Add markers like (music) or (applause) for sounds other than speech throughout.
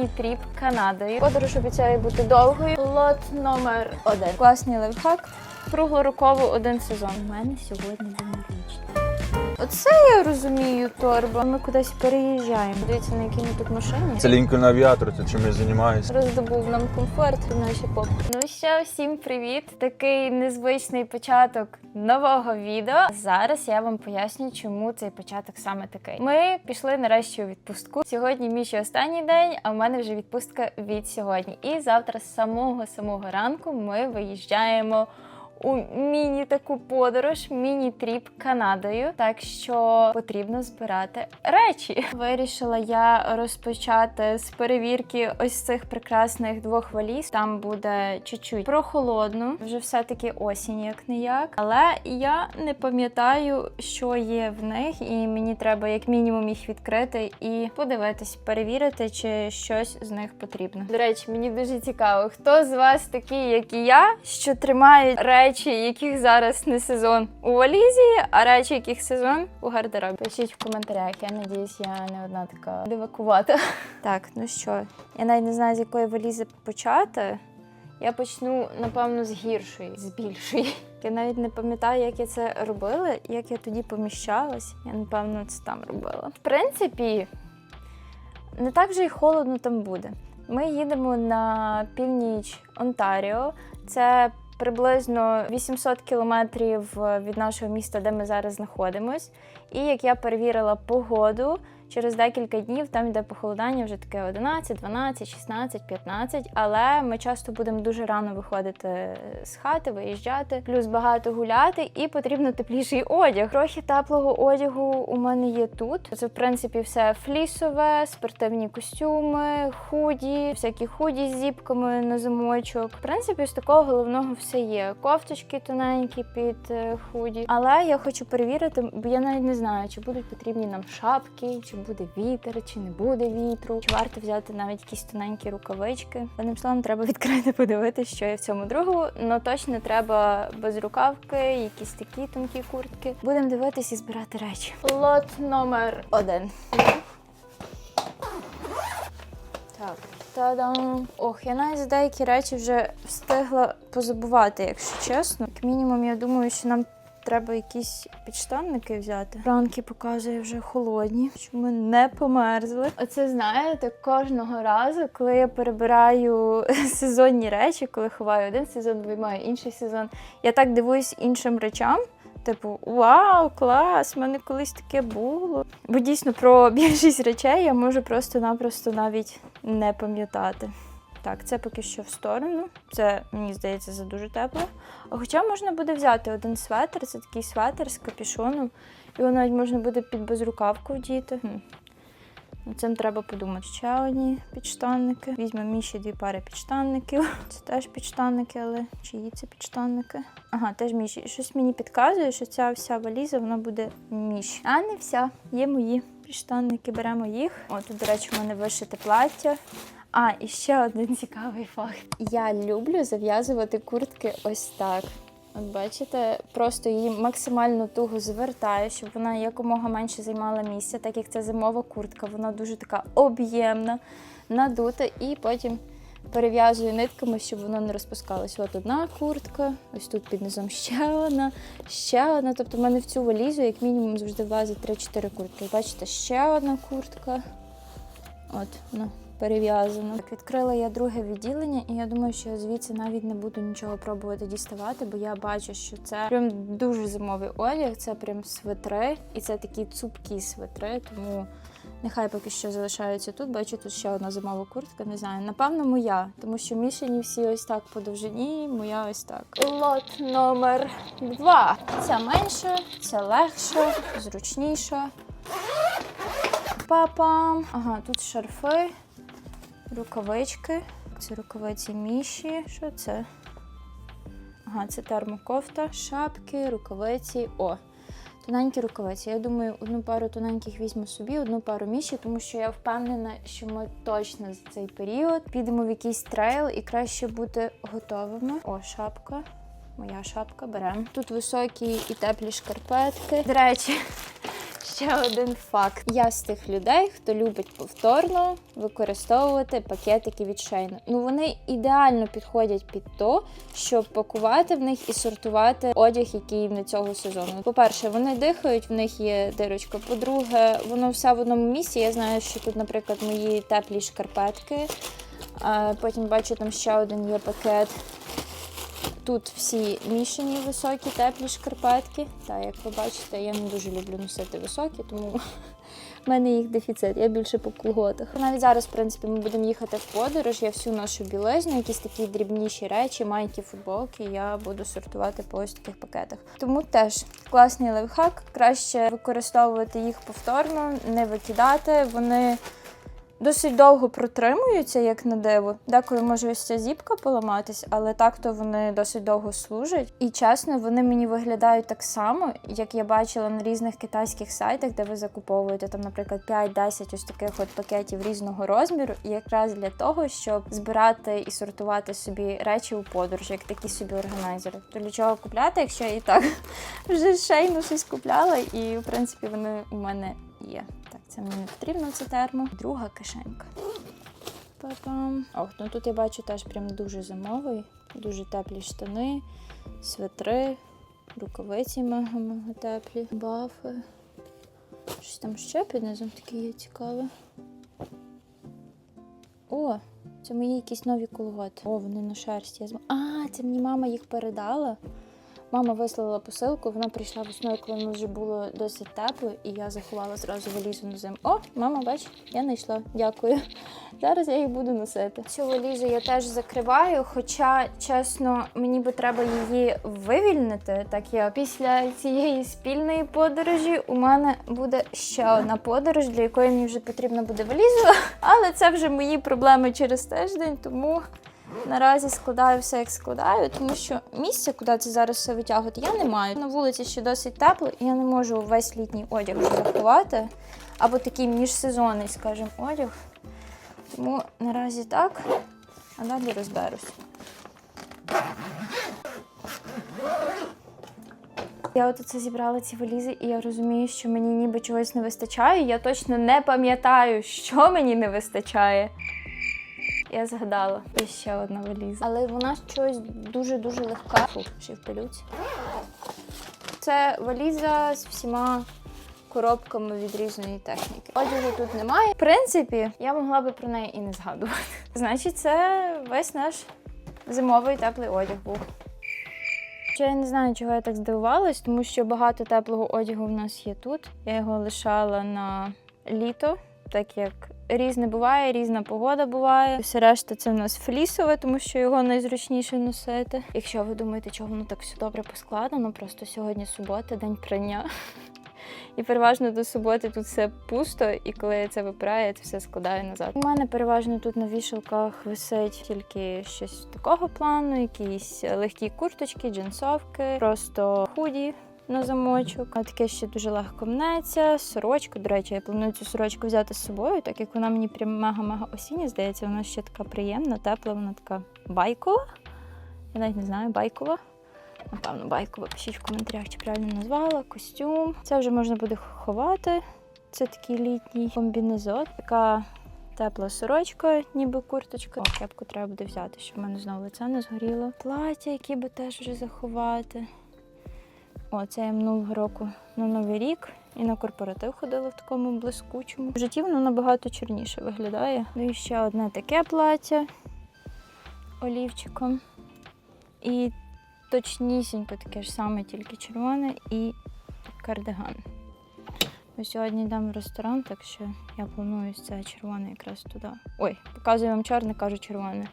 міні-тріп Канадою. Подорож обіцяє бути довгою. Лот номер один. Класний лайфхак. Круглороково один сезон. У мене сьогодні. Оце я розумію, торба. Ми кудись переїжджаємо. Дивіться, на якій ми тут машині. Це Лінкольн Авіатор, це чим я займаюся. Роздобув нам комфорт в наші поп. Ну що, всім привіт! Такий незвичний початок нового відео. Зараз я вам поясню, чому цей початок саме такий. Ми пішли нарешті у відпустку. Сьогодні мій ще останній день, а в мене вже відпустка від сьогодні. І завтра з самого самого ранку ми виїжджаємо. У міні таку подорож, міні-тріп Канадою, так що потрібно збирати речі. Вирішила я розпочати з перевірки ось цих прекрасних двох валіз. Там буде чуть-чуть прохолодно, вже все-таки осінь, як не як. Але я не пам'ятаю, що є в них, і мені треба як мінімум їх відкрити і подивитись, перевірити, чи щось з них потрібно. До речі, мені дуже цікаво, хто з вас такий, як і я, що тримають речі, яких зараз не сезон у валізі, а речі, яких сезон у гардеробі. Пишіть в коментарях. Я надіюсь, я не одна така дивакувата. Так, ну що, я навіть не знаю, з якої валізи почати. Я почну, напевно, з гіршої, з більшої. Я навіть не пам'ятаю, як я це робила, як я тоді поміщалась. Я, напевно, це там робила. В принципі, не так вже й холодно там буде. Ми їдемо на північ Онтаріо. Це приблизно 800 кілометрів від нашого міста, де ми зараз знаходимось. І як я перевірила погоду, через декілька днів там йде похолодання вже таке 11, 12, 16, 15. Але ми часто будемо дуже рано виходити з хати, виїжджати, плюс багато гуляти, і потрібно тепліший одяг. Трохи теплого одягу у мене є тут. Це в принципі все флісове, спортивні костюми, худі, всякі худі з зіпками на замочок. В принципі, з такого головного все є. Кофточки тоненькі під е, худі. Але я хочу перевірити, бо я навіть не знаю, чи будуть потрібні нам шапки, чи буде вітер, чи не буде вітру, чи варто взяти навіть якісь тоненькі рукавички. Одним словом, треба (laughs) відкрити, подивитися, що є в цьому другу. Ну точно треба без рукавки, якісь такі тонкі куртки. Будемо дивитись і збирати речі. Лот номер один. Так, та-дам! Ох, я навіть за деякі речі вже встигла позабувати, якщо чесно. Як мінімум, я думаю, що нам треба якісь підштанники взяти. Ранки показує вже холодні, щоб ми не померзли. Оце знаєте, кожного разу, коли я перебираю (laughs) сезонні речі, коли ховаю один сезон, виймаю інший сезон, я так дивуюсь іншим речам. Типу, вау, клас! в мене колись таке було. Бо дійсно про (laughs) більшість речей я можу просто-напросто навіть не пам'ятати. Так, це поки що в сторону. Це, мені здається, за дуже тепло. Хоча можна буде взяти один светр, це такий светр з капюшоном. Його навіть можна буде під безрукавку вдіти. Цим треба подумати. Ще одні підштанники. Візьмемо Міші дві пари підштанників. Це теж підштанники, але чиї це підштанники? Ага, теж Міші. Щось мені підказує, що ця вся валіза вона буде Міші. А не вся. Є мої підштанники, беремо їх. О, тут, до речі, у мене вишите плаття. А, і ще один цікавий факт. Я люблю зав'язувати куртки ось так. От бачите, просто її максимально туго звертаю, щоб вона якомога менше займала місця, так як це зимова куртка, вона дуже така об'ємна, надута, і потім перев'язую нитками, щоб воно не розпускалося. От одна куртка, ось тут під низом ще одна, ще одна. Тобто в мене в цю валізу, як мінімум, завжди влазить 3-4 куртки. Бачите, ще одна куртка. От, ну, перев'язано. Так, відкрила я друге відділення, і я думаю, що я звідси навіть не буду нічого пробувати діставати, бо я бачу, що це прям дуже зимовий одяг, це прям свитри, і це такі цупкі свитри, тому. Нехай поки що залишаються тут. Бачу, тут ще одна зимова куртка. Не знаю. Напевно, моя, тому що мішані всі ось так по довжині, моя ось так. Лот номер два. Ця менша, ця легша, зручніша. Папам. Ага, тут шарфи, рукавички. Це рукавиці міші. Що це? Ага, це термокофта, шапки, рукавиці. О, тоненькі рукавиці. Я думаю, одну пару тоненьких візьму собі, одну пару міші, тому що я впевнена, що ми точно за цей період підемо в якийсь трейл і краще бути готовими. О, шапка. Моя шапка беремо. Тут високі і теплі шкарпетки. До речі, Ще один факт. Я з тих людей, хто любить повторно використовувати пакетики від Шейна. Ну вони ідеально підходять під то, щоб пакувати в них і сортувати одяг, який на цього сезону. По-перше, вони дихають, в них є дирочка. По-друге, воно все в одному місці. Я знаю, що тут, наприклад, мої теплі шкарпетки. А потім бачу, там ще один є пакет. Тут всі мішані високі теплі шкарпетки. Та як ви бачите, я не дуже люблю носити високі, тому в мене їх дефіцит. Я більше по колготах. Навіть зараз, в принципі, ми будемо їхати в подорож. Я всю ношу білизну, якісь такі дрібніші речі, майки, футболки. Я буду сортувати по ось таких пакетах. Тому теж класний лайфхак. Краще використовувати їх повторно, не викидати. Вони досить довго протримуються, як на диво. Деколи може ось ця зіпка поламатись, але так то вони досить довго служать. І чесно, вони мені виглядають так само, як я бачила на різних китайських сайтах, де ви закуповуєте там, наприклад, 5-10 ось таких от пакетів різного розміру, і якраз для того, щоб збирати і сортувати собі речі у подорожі, як такі собі органайзери. То для чого купляти, якщо я і так (laughs) вже шейну щось купляла, і в принципі вони у мене є. Це мені не потрібно, це термо. Друга кишенька. Па-пам. Ох, ну тут я бачу теж прям дуже зимовий, дуже теплі штани, светри, рукавиці мега-мега теплі, бафи. Щось там ще під низом таке є цікаве. О, це мої якісь нові колготи. О, вони на шерсті. Я зм- А, це мені мама їх передала. Мама вислала посилку, вона прийшла весною, коли воно вже було досить тепло, і я заховала зразу валізу на зиму. О, мама, бач, я знайшла. Дякую. Зараз я їх буду носити. Цю валізу я теж закриваю, хоча, чесно, мені би треба її вивільнити, так як після цієї спільної подорожі у мене буде ще одна подорож, для якої мені вже потрібна буде валіза. Але це вже мої проблеми через тиждень, тому Наразі складаю все, як складаю, тому що місця, куди це зараз все витягувати, я не маю. На вулиці ще досить тепло, і я не можу весь літній одяг заховати. Або такий міжсезонний, скажімо, одяг. Тому наразі так, а далі розберусь. Я от це зібрала ці валізи, і я розумію, що мені ніби чогось не вистачає. Я точно не пам'ятаю, що мені не вистачає. Я згадала, є ще одна валіза. Але вона щось дуже-дуже легка. Фу, ще й в пилюці. Це валіза з всіма коробками від різної техніки. Одягу тут немає. В принципі, я могла би про неї і не згадувати. (laughs) Значить, це весь наш зимовий теплий одяг був. Ще я не знаю, чого я так здивувалась, тому що багато теплого одягу в нас є тут. Я його лишала на літо, так як різне буває, різна погода буває. Все решта це в нас флісове, тому що його найзручніше носити. Якщо ви думаєте, чого воно так все добре поскладено, просто сьогодні субота, день прання. (laughs) І переважно до суботи тут все пусто, і коли я це випираю, я це все складаю назад. У мене переважно тут на вішалках висить тільки щось такого плану, якісь легкі курточки, джинсовки, просто худі. На замочок, а таке ще дуже легко мнеться. Сорочка. До речі, я планую цю сорочку взяти з собою, так як вона мені прям мега-мега осіння здається, вона ще така приємна, тепла, вона така байкова. Я навіть не знаю, байкова. Напевно, байкова. Пишіть в коментарях, чи правильно назвала. Костюм. Це вже можна буде ховати. Це такий літній комбінезон. Така тепла сорочка, ніби курточка. О, кепку треба буде взяти, щоб в мене знову лице не згоріло. Плаття, які би теж вже заховати. О, це минулого року на Новий рік і на корпоратив ходила в такому блискучому. В житті воно набагато чорніше виглядає. Ну і ще одне таке плаття олівчиком. І точнісінько таке ж саме, тільки червоне і кардиган. Ми сьогодні йдемо в ресторан, так що я планую це червоне якраз туди. Ой, показую вам чорне, кажу червоне.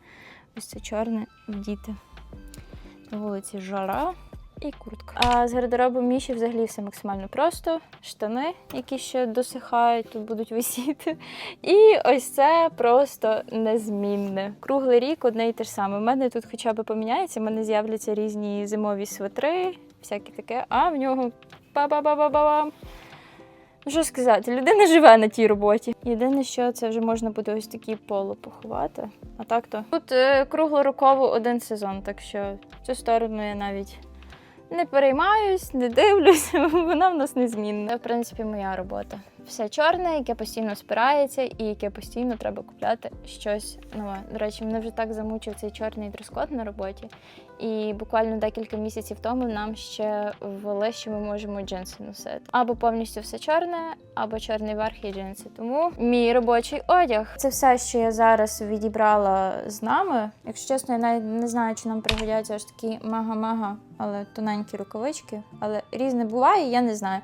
Ось це чорне вдіти. На вулиці жара і куртка. А з гардеробом Міші взагалі все максимально просто. Штани, які ще досихають, тут будуть висіти. І ось це просто незмінне. Круглий рік одне і те ж саме. У мене тут хоча б поміняється, в мене з'являться різні зимові свитри, всяке таке, а в нього ба-ба-ба-ба-ба. Ну, що сказати, людина живе на тій роботі. Єдине, що це вже можна буде ось такі поло поховати. А так то тут е, круглороково один сезон, так що цю сторону я навіть Не переймаюсь, не дивлюсь, (laughs) вона в нас незмінна. В принципі, моя робота. Все чорне, яке постійно спирається, і яке постійно треба купляти щось нове. До речі, мене вже так замучив цей чорний дрес-код на роботі. І буквально декілька місяців тому нам ще ввели, що ми можемо джинси носити. Або повністю все чорне, або чорний верх і джинси. Тому мій робочий одяг. Це все, що я зараз відібрала з нами. Якщо чесно, я навіть не знаю, чи нам пригодяться аж такі мега-мега, але тоненькі рукавички. Але різне буває, я не знаю.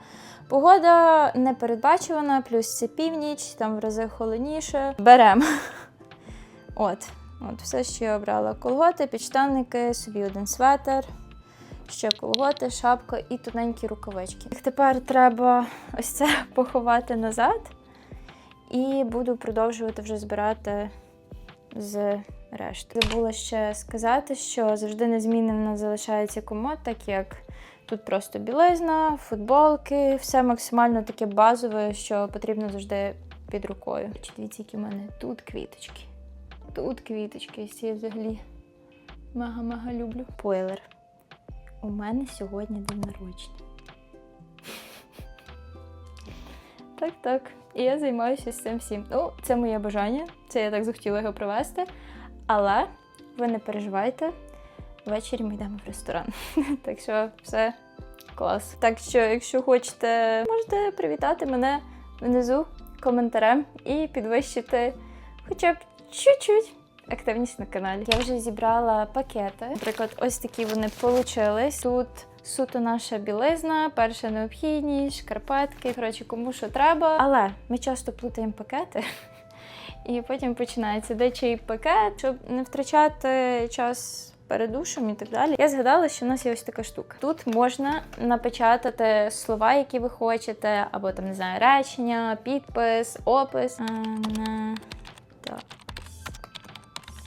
Погода непередбачувана, плюс це північ, там в рази холодніше. Беремо. (laughs) От. От все, що я обрала. Колготи, підштанники, собі один светр, ще колготи, шапка і тоненькі рукавички. Тепер треба ось це (laughs) поховати назад і буду продовжувати вже збирати з решти. Забула ще сказати, що завжди незмінним залишається комод, так як тут просто білизна, футболки, все максимально таке базове, що потрібно завжди під рукою. Чи Дивіться, які в мене тут квіточки. Тут квіточки, я взагалі мега-мега люблю. Пойлер. У мене сьогодні день народження. (laughs) Так, так. І я займаюся з цим всім. Ну, це моє бажання. Це я так захотіла його провести. Але ви не переживайте. Ввечері ми йдемо в ресторан. (laughs) так що все клас. Так що, якщо хочете, можете привітати мене внизу коментарем і підвищити хоча б чуть-чуть активність на каналі. Я вже зібрала пакети. Наприклад, ось такі вони получились. Тут суто наша білизна, перша необхідність, шкарпетки, коротше, кому що треба. Але ми часто плутаємо пакети. (laughs) І потім починається де чий пакет, щоб не втрачати час перед і так далі. Я згадала, що в нас є ось така штука. Тут можна напечатати слова, які ви хочете, або там не знаю, речення, підпис, опис.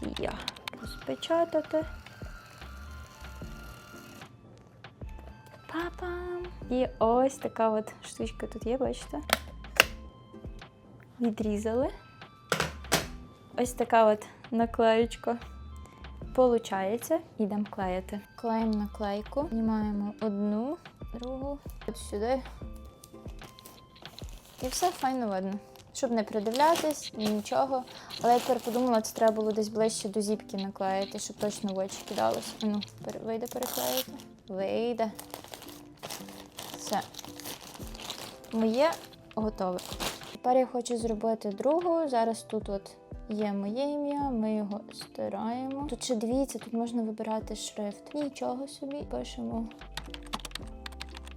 Анастасія. Розпечатати. Папам. І ось така от штучка тут є, бачите? Відрізали. Ось така от наклеючка. Получається, ідемо клеїти. Клеїмо наклейку, знімаємо одну, другу, от сюди. І все файно видно. Щоб не придивлятись, нічого. Але я тепер подумала, це треба було десь ближче до зіпки наклеїти, щоб точно в очі кидалось. А Ну, вийде переклеїти. Вийде. Все. Моє готове. Тепер я хочу зробити другу. Зараз тут от є моє ім'я, ми його стираємо. Тут ще дивіться, тут можна вибирати шрифт. Нічого собі. Пишемо.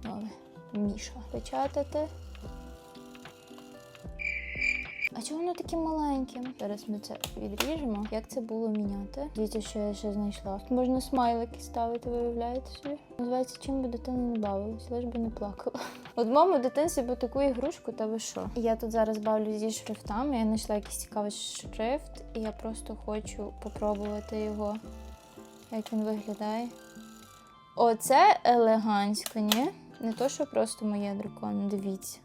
Нове. Міша. Печатати. А чого воно таке маленьке? Зараз ми це відріжемо. Як це було міняти? Дивіться, що я ще знайшла. Можна смайлики ставити, виявляєте собі. Називається чим би дитина не бавилась, лиш би не плакала. (laughs) От в моєму дитинстві був таку ігрушку, та ви що? Я тут зараз бавлю зі шрифтами. Я знайшла якийсь цікавий шрифт, і я просто хочу попробувати його, як він виглядає. Оце елегантсько, ні? Не то, що просто моє дракон, дивіться.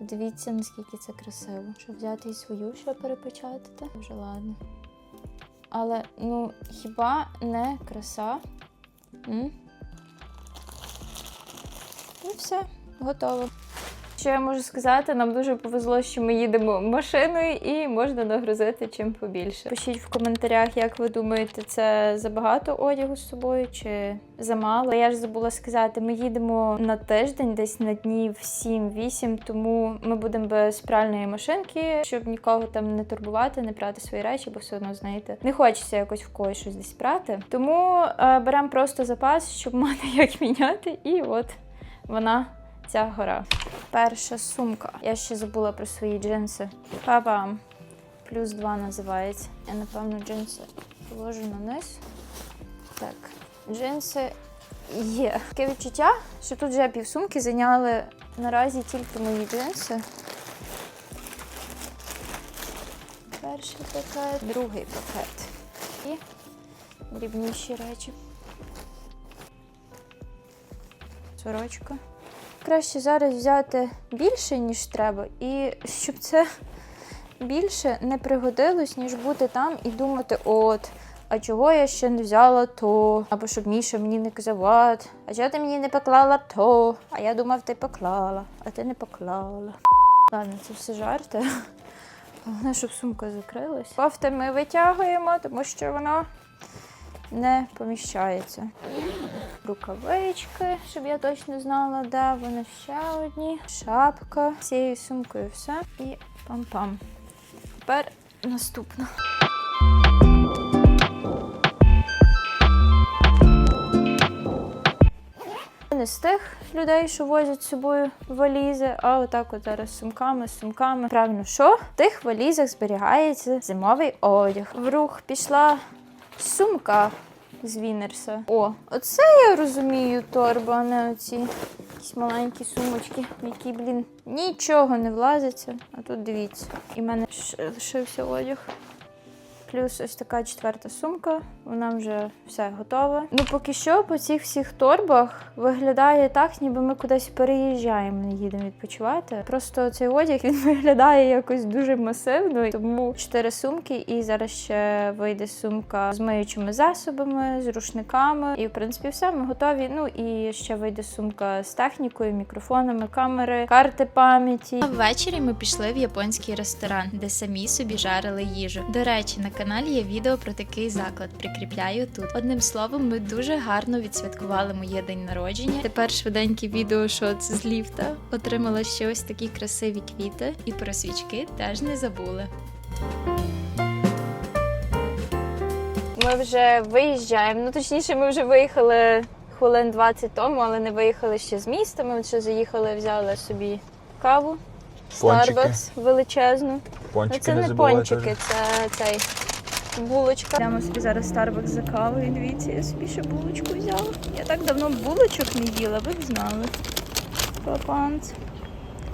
Дивіться, наскільки це красиво. Щоб взяти і свою що перепечатати. Вже ладно. Але, ну, хіба не краса? М? І все, готово. Що я можу сказати, нам дуже повезло, що ми їдемо машиною і можна нагрузити чим побільше. Пишіть в коментарях, як ви думаєте, це забагато одягу з собою чи замало. Я ж забула сказати, ми їдемо на тиждень, десь на днів 7-8, тому ми будемо без пральної машинки, щоб нікого там не турбувати, не прати свої речі, бо все одно знаєте, не хочеться якось в когось щось десь прати. Тому е, беремо просто запас, щоб (laughs) мати як міняти, і от вона ця гора. Перша сумка. Я ще забула про свої джинси. Папа. Плюс два називається. Я, напевно, джинси положу на низ. Так, джинси є. Таке відчуття, що тут вже півсумки зайняли наразі тільки мої джинси. Перший пакет, другий пакет. І дрібніші речі. Сорочка. Краще зараз взяти більше, ніж треба, і щоб це більше не пригодилось, ніж бути там і думати, от, а чого я ще не взяла то? Або щоб Міша мені не казав, «От, а чого ти мені не поклала то? А я думав, ти поклала, а ти не поклала. Ладно, це все жарти. Головне, щоб сумка закрилась. Кофти ми витягуємо, тому що вона не поміщається. Рукавички, щоб я точно знала, де вони ще одні. Шапка. Цією сумкою все. І пам-пам. Тепер наступна. Не з тих людей, що возять з собою валізи, а отак от зараз сумками, сумками. Правильно, що в тих валізах зберігається зимовий одяг. В рух пішла сумка з Вінерса. О, оце я розумію торба, а не оці якісь маленькі сумочки, в які, блін, нічого не влазиться. А тут дивіться. І в мене лишився одяг. Плюс ось така четверта сумка, вона вже все готова. Ну, поки що по цих всіх торбах виглядає так, ніби ми кудись переїжджаємо, не їдемо відпочивати. Просто цей одяг він (laughs) виглядає якось дуже масивно, тому чотири сумки, і зараз ще вийде сумка з миючими засобами, з рушниками. І в принципі все, ми готові. Ну і ще вийде сумка з технікою, мікрофонами, камери, карти пам'яті. Ввечері ми пішли в японський ресторан, де самі собі жарили їжу. До речі, на каналі є відео про такий заклад. Прикріпляю тут. Одним словом, ми дуже гарно відсвяткували моє день народження. Тепер швиденький відеошот з ліфта. Отримала ще ось такі красиві квіти, і про свічки теж не забули. Ми вже виїжджаємо. Ну точніше, ми вже виїхали хвилин 20 тому, але не виїхали ще з міста. Ми ще заїхали, взяли собі каву. Старбакс величезну. Ну Пончики це не, не пончики, теж. це цей булочка. Йдемо собі зараз Starbucks за кавою. Дивіться, я собі ще булочку взяла. Я так давно булочок не їла, ви б знали. Папанц.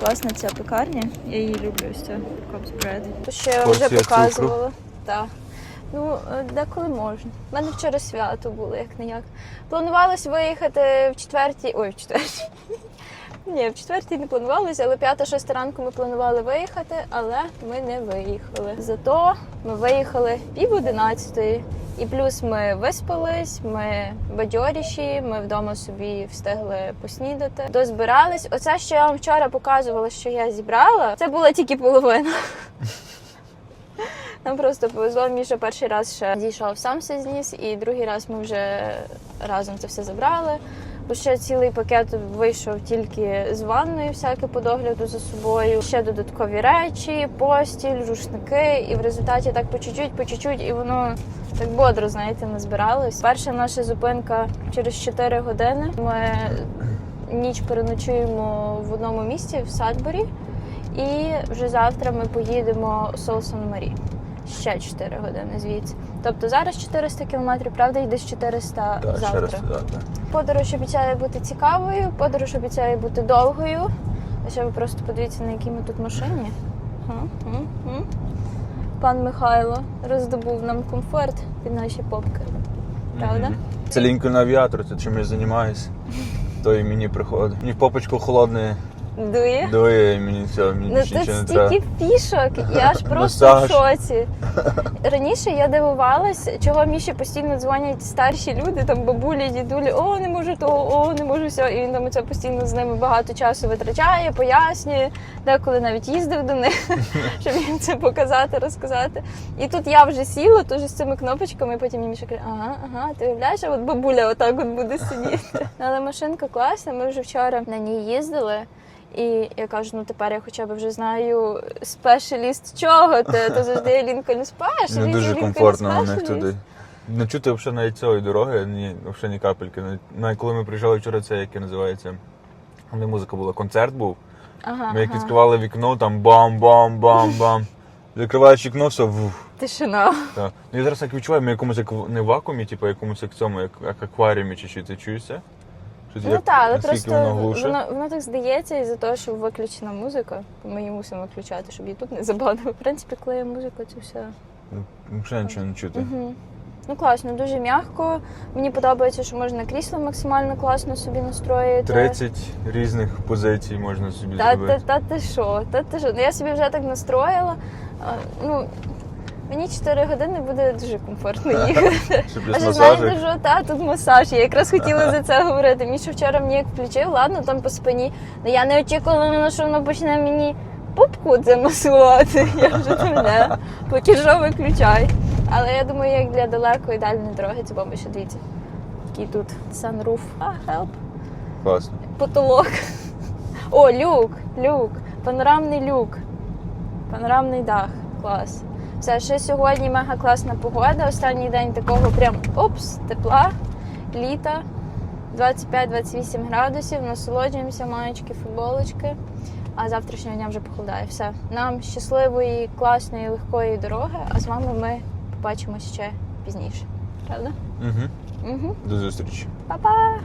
Класна ця пекарня. Я її люблю ось це Cops Bread. Ще я вже показувала. Так. Ну, е, деколи можна. У мене вчора свято було, як не як. Планувалось виїхати в четвертій. Ой, в четвертій. Ні, в четвертій не планувалося, але п'ята-шоста ранку ми планували виїхати, але ми не виїхали. Зато ми виїхали пів одинадцятої. І плюс ми виспались, ми бадьоріші, ми вдома собі встигли поснідати. Дозбирались. Оце, що я вам вчора показувала, що я зібрала, це була тільки половина. Нам просто повезло, Міша перший раз ще зійшов сам все зніс, і другий раз ми вже разом це все забрали. Бо ще цілий пакет вийшов тільки з ванною, всяке по догляду за собою. Ще додаткові речі, постіль, рушники. І в результаті так по чуть-чуть, по чуть-чуть, і воно так бодро, знаєте, назбиралось. Перша наша зупинка через 4 години. Ми ніч переночуємо в одному місці в Садборі. І вже завтра ми поїдемо у Солсон Марі. Ще 4 години звідси. Тобто зараз 400 кілометрів, правда, і десь 400 Так, ще завтра. раз туди, так. Подорож обіцяє бути цікавою, подорож обіцяє бути довгою. А ще ви просто подивіться, на якій ми тут машині. Пан Михайло роздобув нам комфорт під наші попки. Правда? Це Лінкольн авіатор, це чим я займаюся. То і мені приходить. Мені в попочку холодне Дує? дує, мені все, мені Ну тут не треба. стільки фішок, я ж (laughs) просто в Масаж. шоці. (laughs) Раніше я дивувалась, чого Міші постійно дзвонять старші люди, там бабулі, дідулі, о, не можу того, о, не можу все. І він там це постійно з ними багато часу витрачає, пояснює, деколи навіть їздив до них, (laughs) щоб їм це показати, розказати. І тут я вже сіла, теж з цими кнопочками, і потім мені Міша каже, ага, ага, ти уявляєш, а от бабуля отак от буде сидіти. Але машинка класна, ми вже вчора на ній їздили. І я кажу, ну тепер я хоча б вже знаю спешаліст чого ти, то завжди Лінкольн спешаліст. Не дуже Лінкольн комфортно у них туди. Не чути взагалі навіть цієї дороги, ні, взагалі ні капельки. Навіть- коли ми приїжджали вчора, це яке називається. Де музика була, концерт був. Ага, Ми як ага. відкривали вікно, там бам-бам-бам-бам. Закриваєш вікно, все вух. Тишина. Так. Ну я зараз так відчуваю, ми якомусь як в- не в вакуумі, типу якомусь як цьому, як, як акваріумі чи що ти чуєш це? Ну як- так, але просто воно глуше? воно, воно так здається із-за того, що виключена музика. Ми її мусимо виключати, щоб Ютуб не забанив. В принципі, коли є музика, це все. Ну, Взагалі нічого не чути. Угу. Ну класно, дуже м'яко. Мені подобається, що можна крісло максимально класно собі настроїти. 30 різних позицій можна собі Та, та, та ти що? Та ти що? Ну я собі вже так настроїла. Ну, Мені 4 години буде дуже комфортно (laughs) їхати. Ще А плюс ще знаєте, що та тут масаж. Я якраз хотіла за це говорити. Міша вчора мені як включив, ладно, там по спині. Ну я не очікувала, що воно почне мені пупку це масувати. (laughs) Я вже там не. Поки що виключай. Але я думаю, як для далекої дальньої дороги, це бомба ще дивіться. Який тут санруф. А, хелп. Класно. Потолок. О, люк, люк. Панорамний люк. Панорамний дах. Клас. Все, ще сьогодні мега класна погода. Останній день такого прям опс, тепла, літа. 25-28 градусів, насолоджуємося, маєчки, футболочки. А завтрашнього дня вже похолодає. Все. Нам щасливої, класної, легкої дороги, а з вами ми побачимося ще пізніше. Правда? Угу. Угу. До зустрічі. Па-па!